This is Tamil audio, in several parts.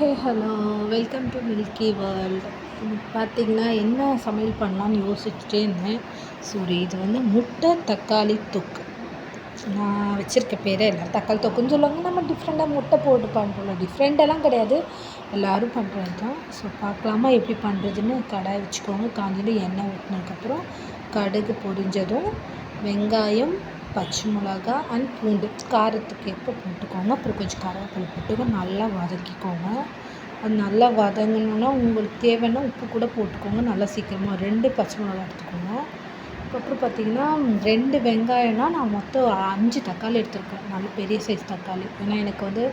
Hey hello. Welcome to milky world பார்த்திங்கன்னா என்ன சமையல் பண்ணலான்னு யோசிச்சுட்டே இருந்தேன். சரி இது வந்து முட்டை தக்காளி தொக்கு. நான் வச்சுருக்க பேரே எல்லோரும் தக்காளி தொக்குன்னு சொல்லுவாங்க. நம்ம டிஃப்ரெண்ட்டாக முட்டை போட்டு பண்ணுறோம் டிஃப்ரெண்ட்டெல்லாம் கிடையாது. எல்லோரும் பண்ணுறது தான் ஸோ பார்க்கலாமா எப்படி பண்ணுறதுன்னு கடாய் வச்சுக்கோங்க. காஞ்சிட்டு எண்ணெய் ஊற்றினதுக்கப்புறம் கடுகு பொரிஞ்சதும் வெங்காயம் பச்சை மிளகா அண்ட் பூண்டு. காரத்துக்கு ஏற்ப போட்டுக்கோங்க. அப்புறம் கொஞ்சம் கருவேப்பிலை போட்டு நல்லா வதக்கிக்கோங்க. அது நல்லா வதங்கணுன்னா உங்களுக்கு தேவைன்னா உப்பு கூட போட்டுக்கோங்க. நல்லா சீக்கிரமாக ரெண்டு பச்சை மிளகா எடுத்துக்கோங்க. அதுக்கப்புறம் பார்த்திங்கன்னா ரெண்டு வெங்காயம்னா நான் மொத்தம் அஞ்சு தக்காளி எடுத்துருக்கேன். நல்ல பெரிய சைஸ் தக்காளி. ஏன்னா எனக்கு வந்து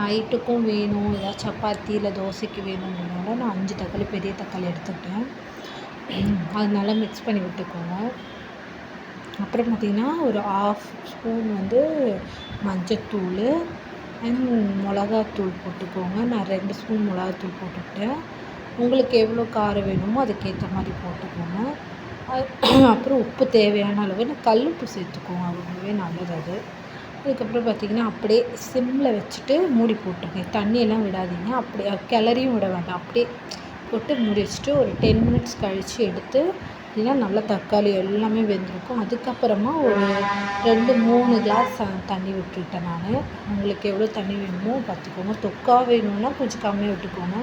நைட்டுக்கும் வேணும். ஏதாவது சப்பாத்தி இல்லை தோசைக்கு வேணுங்கிறனால நான் அஞ்சு தக்காளி பெரிய தக்காளி எடுத்துக்கிட்டேன். அது நல்லா மிக்ஸ் பண்ணி விட்டுக்கோங்க. அப்புறம் பார்த்திங்கன்னா ஒரு ஆஃப் ஸ்பூன் வந்து மஞ்சத்தூள் அண்ட் மிளகாத்தூள் போட்டுக்கோங்க. நான் ரெண்டு ஸ்பூன் மிளகாத்தூள் போட்டுக்கிட்டேன். உங்களுக்கு எவ்வளோ காரம் வேணுமோ அதுக்கேற்ற மாதிரி போட்டுக்கோங்க. அப்புறம் உப்பு தேவையான அளவு கல் உப்பு சேர்த்துக்கோங்க. ரொம்பவே நல்லது அது. அதுக்கப்புறம் பார்த்திங்கன்னா அப்படியே சிம்மில் வச்சுட்டு மூடி போட்டுருங்க. தண்ணியெல்லாம் விடாதீங்க. அப்படியே கிளறியும் விட வேண்டாம். அப்படியே போட்டு மூடி வச்சுட்டு ஒரு டென் மினிட்ஸ் கழித்து எடுத்து பார்த்திங்கன்னா நல்லா தக்காளி எல்லாமே வெந்திருக்கும். அதுக்கப்புறமா ஒரு ரெண்டு மூணு கிளாஸ் தண்ணி விட்டுட்டேன் நான். உங்களுக்கு எவ்வளோ தண்ணி வேணுமோ பார்த்துக்கோங்க. தொக்கா வேணும்னா கொஞ்சம் கம்மியாக விட்டுக்கோங்க.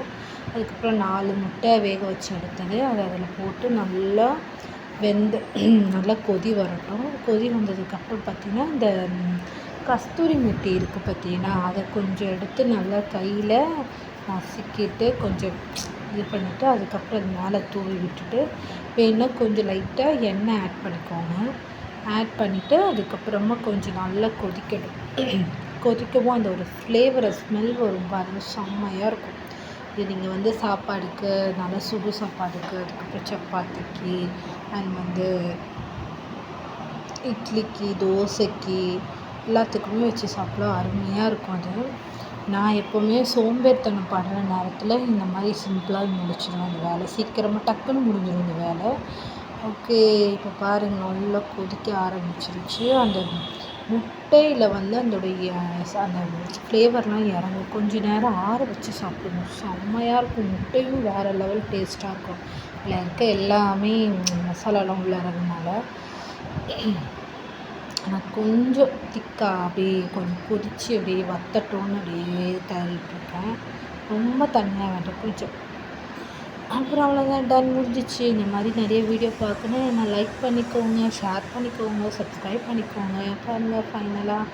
அதுக்கப்புறம் நாலு முட்டை வேக வச்சு எடுத்தது. அதை அதில் போட்டு நல்லா வெந்து நல்லா கொதி வரட்டும். கொதி வந்ததுக்கப்புறம் பார்த்திங்கன்னா இந்த கஸ்தூரி மெட்டி இருக்குது பார்த்தீங்கன்னா அதை கொஞ்சம் எடுத்து நல்லா கையில் நசுக்கிட்டு கொஞ்சம் இது பண்ணிவிட்டு அதுக்கப்புறம் அது மேலே தூவி விட்டுட்டு வேணுன்னா கொஞ்சம் லைட்டாக எண்ணெய் ஆட் பண்ணிக்கோங்க. ஆட் பண்ணிவிட்டு அதுக்கப்புறமா கொஞ்சம் நல்லா கொதிக்கணும் கொதிக்கவும் அந்த ஒரு ஃப்ளேவரை ஸ்மெல் வரும் பாருங்கள் செம்மையாக இருக்கும். இது நீங்கள் வந்து சாப்பாடுக்கு நல்லா சுடு சாப்பாடுக்கு அதுக்கப்புறம் சப்பாத்திக்கு அண்ட் வந்து இட்லிக்கு தோசைக்கு எல்லாத்துக்குமே வச்சு சாப்பிட அருமையாக இருக்கும் அது. நான் எப்போவுமே சோம்பேறித்தனம் படுற நேரத்தில் இந்த மாதிரி சிம்பிளாக முடிச்சிடுவேன் அந்த வேலை. சீக்கிரமாக டக்குன்னு முடிஞ்சிடும் இந்த வேலை. ஓகே இப்போ பாருங்கள் நல்லா கொதிக்க ஆரம்பிச்சிருச்சு. அந்த முட்டையில் வந்து அதோடைய அந்த ஃப்ளேவர்லாம் இறங்கும். கொஞ்ச நேரம் ஆற வச்சு சாப்பிடணும். செம்மையாக இருக்கும். முட்டையும் வேறு லெவல் டேஸ்ட்டாக இருக்கும். அதில் இருக்க எல்லாமே மசாலாலாம் உள்ள இறங்குனால. ஆனால் கொஞ்சம் திக்காக அப்படியே கொஞ்சம் கொதித்து அப்படியே வற்றட்டும்னு அப்படியே தள்ளிட்டுருக்கேன். ரொம்ப தண்ணியாக வேண்டாம் கொஞ்சம். அப்புறம் அவ்வளோதான் டன் முடிஞ்சிச்சு. இந்த மாதிரி நிறைய வீடியோ பார்க்கணும். நான் லைக் பண்ணிக்கோங்க ஷேர் பண்ணிக்கோங்க சப்ஸ்கிரைப் பண்ணிக்கோங்க. பாருங்கள் ஃபைனலாக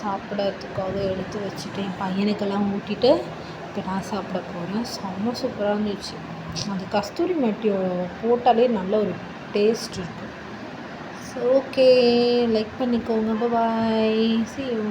சாப்பிட்றதுக்காக எடுத்து வச்சுட்டு என் பையனுக்கெல்லாம் ஊட்டிட்டு இப்போ நான் சாப்பிட போகிறேன் செம்ம சூப்பராக இருந்துச்சு. அது கஸ்தூரி மெட்டியோ போட்டாலே நல்ல ஒரு டேஸ்ட் இருக்கும் ஸோ ஓகே லைக் பண்ணிக்கோங்க. பாய் சி யூ